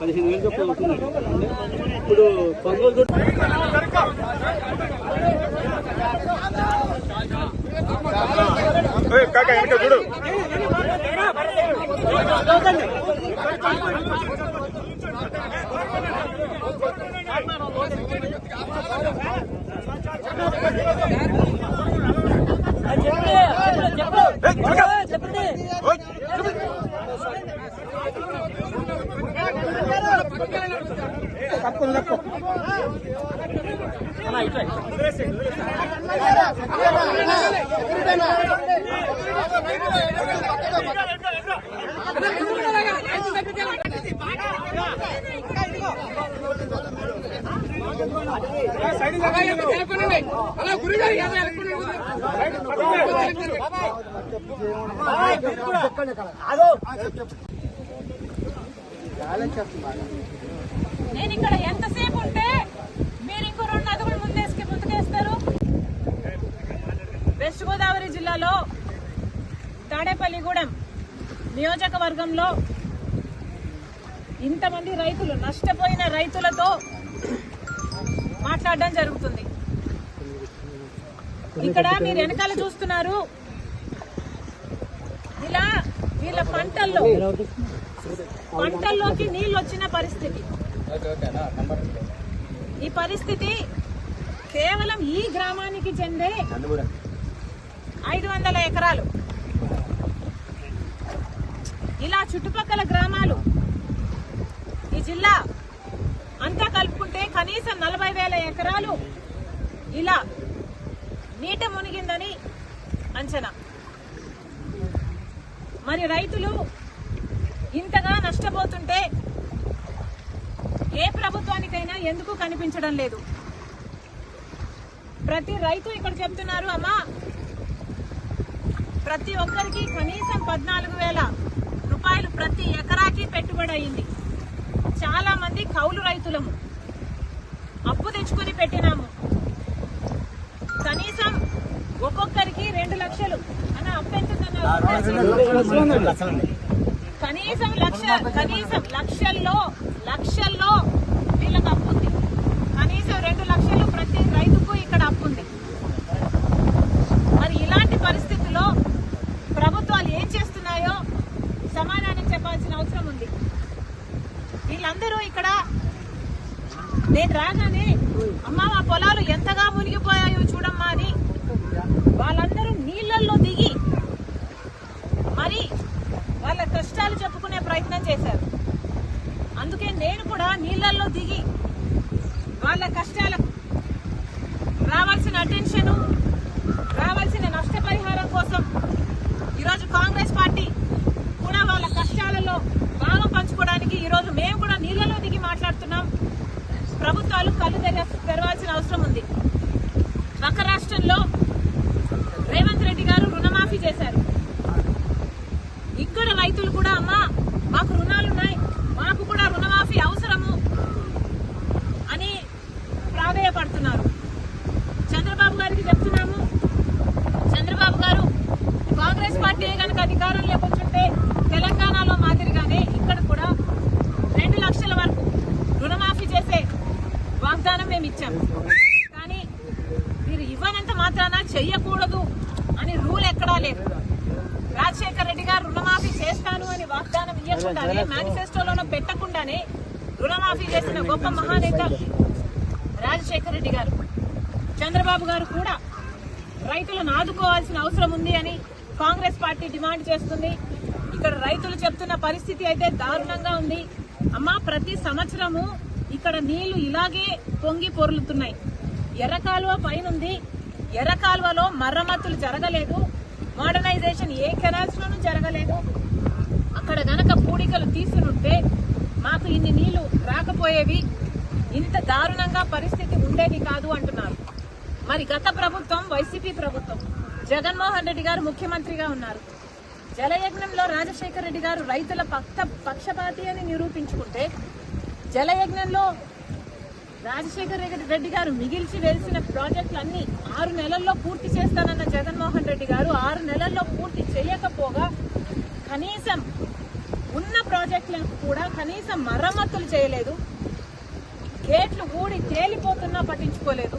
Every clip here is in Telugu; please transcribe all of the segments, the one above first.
పదిహేను వేలు చొప్పున అవుతుంది ఇప్పుడు కొనుగోలు దుడ్డు కాక వెనక చూడు నేను ఇక్కడ ఎంతసేపు ఉంటే మీరు ఇంకో రెండు అడుగులు ముందేసి ముందుకేస్తారు? వెస్ట్ గోదావరి జిల్లాలో తాడేపల్లిగూడెం నియోజకవర్గంలో ఇంతమంది రైతులు నష్టపోయిన రైతులతో మాట్లాడడం జరుగుతుంది. ఇక్కడ మీరు వెనకాల చూస్తున్నారు. ఇలా వీళ్ళ పంటల్లో పంటల్లోకి నీళ్ళు వచ్చిన పరిస్థితి. ఈ పరిస్థితి కేవలం ఈ గ్రామానికి చెందే ఐదు వందల ఎకరాలు. ఇలా చుట్టుపక్కల గ్రామాలు ఈ జిల్లా అంతా కలుపుకుంటే కనీసం నలభై వేల ఎకరాలు ఇలా నీట మునిగిందని అంచనా. మరి రైతులు ఇంతగా నష్టపోతుంటే ఏ ప్రభుత్వానికైనా ఎందుకు కనిపించడం లేదు? ప్రతి రైతు ఇక్కడ చెప్తున్నారు అమ్మా ప్రతి ఒక్కరికి కనీసం పద్నాలుగు వేల రూపాయలు ప్రతి ఎకరాకి పెట్టుబడి అయింది. చాలా మంది కౌలు రైతులము. అప్పు తెచ్చుకొని పెట్టినాము. కనీసం ఒక్కొక్కరికి రెండు లక్షలు. అన్న అప్పు ఎంత కనీసం లక్ష కనీసం లక్షల్లో లక్షల్లో వీళ్ళకి అప్పు ఉంది కనీసం రెండు లక్షలు ప్రతి రైతుకు ఇక్కడ అప్పు ఉంది మరి ఇలాంటి పరిస్థితుల్లో ప్రభుత్వాలు ఏం చేస్తున్నాయో సమాధానం చెప్పాల్సిన అవసరం ఉంది వీళ్ళందరూ ఇక్కడ నేను రాగానే అమ్మా మా పొలాలు ఎంతగా మునిగిపోయాయో చూడమ్మా అని వాళ్ళందరూ నీళ్ళల్లో దిగి మరి వాళ్ళ కష్టాలు చెప్పుకునే ప్రయత్నం చేశారు. అందుకే నేను కూడా నీళ్ళల్లో దిగి వాళ్ళ కష్టాలకు రావాల్సిన అటెన్షన్ రావాల్సిన నష్టపరిహారం కోసం ఈరోజు కాంగ్రెస్ పార్టీ కూడా వాళ్ళ కష్టాలలో భాగం పంచుకోవడానికి ఈరోజు మే కూడా నీళ్ళలో దిగి మాట్లాడుతున్నాం ప్రభుత్వాలు కళ్ళు తెర తెరవాల్సిన అవసరం ఉంది పక్క రాష్ట్రంలో రేవంత్ రెడ్డి గారు రుణమాఫీ చేశారు ఇక్కడ రైతులు కూడా అమ్మా మాకు రుణాలున్నాయి మాకు కూడా రుణమాఫీ అవసరము అని ప్రాధేయపడుతున్నారు చంద్రబాబు గారికి చెప్తున్నాము చంద్రబాబు గారు కాంగ్రెస్ పార్టీ కనుక అధికారంలోకి వచ్చుంటే తెలంగాణలో మాదిరిగానే ఇక్కడ కూడా రెండు లక్షల వరకు రుణమాఫీ చేసే వాగ్దానం మేము ఇచ్చాం కానీ మీరు ఇవ్వనంత మాత్రాన చెయ్యకూడదు అని రూల్ ఎక్కడా లేదు రాజశేఖర రెడ్డి గారు రుణమాఫీ చేస్తాను అని ఇవ్వకుండానే మేనిఫెస్టోలోనూ పెట్టకుండానే రుణమాఫీ చేసిన గొప్ప మహానేత రాజశేఖర రెడ్డి గారు. చంద్రబాబు గారు కూడా రైతులను ఆదుకోవాల్సిన అవసరం ఉంది అని కాంగ్రెస్ పార్టీ డిమాండ్ చేస్తుంది. ఇక్కడ రైతులు చెప్తున్న పరిస్థితి అయితే దారుణంగా ఉంది. అమ్మా ప్రతి సంవత్సరము ఇక్కడ నీళ్ళు ఇలాగే పొంగి పొర్లుతున్నాయి. ఎర్ర కాలువ పైనుంది. ఎర్ర కాలువలో మరమ్మతులు జరగలేదు. మోడర్నైజేషన్ ఏ కెనాల్స్ లోనూ జరగలేదు. ఎన్నికలు తీసునుంటే మాకు ఇన్ని నీళ్ళు రాకపోయేవి ఇంత దారుణంగా పరిస్థితి ఉండేది కాదు అంటున్నారు. మరి గత ప్రభుత్వం వైసీపీ ప్రభుత్వం జగన్మోహన్ రెడ్డి గారు ముఖ్యమంత్రిగా ఉన్నారు. జలయజ్ఞంలో రాజశేఖర రెడ్డి గారు రైతుల పక్ష పక్షపాతి అని నిరూపించుకుంటే జలయజ్ఞంలో రాజశేఖర రెడ్డి గారు మిగిల్చి వేసిన ప్రాజెక్టులన్నీ ఆరు నెలల్లో పూర్తి చేస్తానన్న జగన్మోహన్ రెడ్డి గారు ఆరు నెలల్లో పూర్తి చేయకపోగా కనీసం ప్రాజెక్టులకు కూడా కనీసం మరమ్మతులు చేయలేదు. గేట్లు ఊడి తేలిపోతున్నా పట్టించుకోలేదు.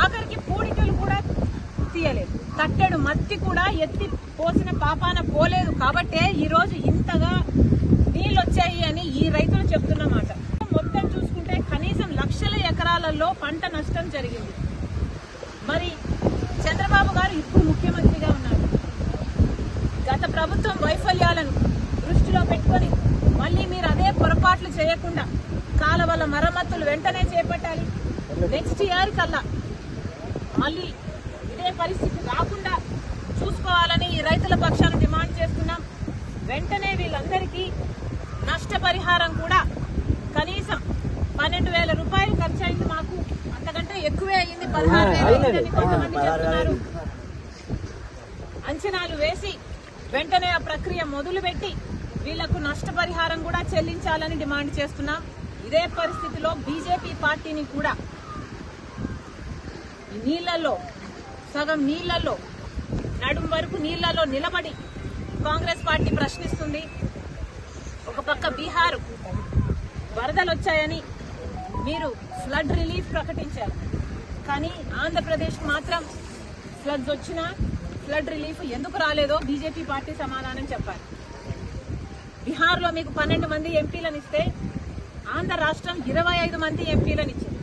ఆఖరికి పూడికలు కూడా తీయలేదు. కట్టెడు మత్తి కూడా ఎత్తి పోసిన పాపాన పోలేదు. కాబట్టే ఈరోజు ఇంతగా నీళ్ళు వచ్చాయి అని ఈ రైతులు చెప్తున్నమాట మొత్తం చూసుకుంటే కనీసం లక్షల ఎకరాలలో పంట నష్టం జరిగింది. మరి చంద్రబాబు గారు ఇప్పుడు ముఖ్యమంత్రిగా ఉన్నారు. గత ప్రభుత్వం వైఫల్యాలను దృష్టిలో పెట్టుకొని మళ్ళీ మీరు అదే పొరపాట్లు చేయకుండా కాలవల మరమ్మతులు వెంటనే చేపట్టాలి. నెక్స్ట్ ఇయర్ కల్లా మళ్ళీ ఇదే పరిస్థితి రాకుండా చూసుకోవాలని ఈ రైతుల పక్షాన డిమాండ్ చేస్తున్నాం. వెంటనే వీళ్ళందరికీ నష్టపరిహారం కూడా కనీసం పన్నెండు వేల రూపాయలు ఖర్చు అయింది మాకు. అంతకంటే ఎక్కువే అయింది పదహారు వేలు. కొంతమంది చెప్తున్నారు? అంచనాలు వేసి వెంటనే ఆ ప్రక్రియ మొదలుపెట్టి వీళ్ళకు నష్టపరిహారం కూడా చెల్లించాలని డిమాండ్ చేస్తున్నాం. ఇదే పరిస్థితిలో బీజేపీ పార్టీని కూడా నీళ్ళలో సగం నీళ్ళలో నడుం వరకు నీళ్ళలో నిలబడి కాంగ్రెస్ పార్టీ ప్రశ్నిస్తుంది. ఒక పక్క బీహార్ వరదలు వచ్చాయని మీరు ఫ్లడ్ రిలీఫ్ ప్రకటించారు. కానీ ఆంధ్రప్రదేశ్ మాత్రం ఫ్లడ్స్ వచ్చినా ఫ్లడ్ రిలీఫ్ ఎందుకు రాలేదో బీజేపీ పార్టీ సమాధానం చెప్పారు బీహార్లో మీకు పన్నెండు మంది ఎంపీలను ఇస్తే ఆంధ్ర రాష్ట్రం ఇరవై ఐదు మంది ఎంపీలను ఇచ్చింది.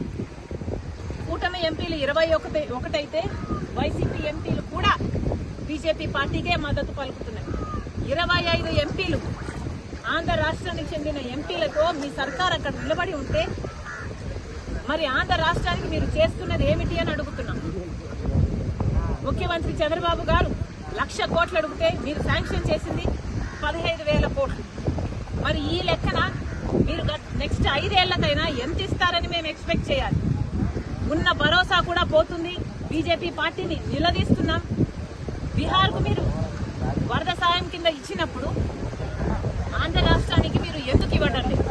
కూటమి ఎంపీలు ఇరవై ఒకటి ఒకటైతే వైసీపీ ఎంపీలు కూడా బీజేపీ పార్టీకే మద్దతు పలుకుతున్నాయి. ఇరవై ఐదు ఎంపీలు ఆంధ్ర రాష్ట్రానికి చెందిన ఎంపీలతో మీ సర్కార్ అక్కడ నిలబడి ఉంటే మరి ఆంధ్ర రాష్ట్రానికి మీరు చేస్తున్నది ఏమిటి అని అడుగుతున్నాం. ముఖ్యమంత్రి చంద్రబాబు గారు లక్ష కోట్లు అడిగితే మీరు శాంక్షన్ చేసింది పదిహేను వేల కోట్లు. మరి ఈ లెక్కన మీరు నెక్స్ట్ ఐదేళ్ళకైనా ఎంత ఇస్తారని మేము ఎక్స్పెక్ట్ చేయాలి. ఉన్న భరోసా కూడా పోతుంది. బీజేపీ పార్టీని నిలదీస్తున్నాం. బీహార్కు మీరు వరద సాయం కింద ఇచ్చినప్పుడు ఆంధ్ర రాష్ట్రానికి మీరు ఎందుకు ఇవ్వడం లేదు?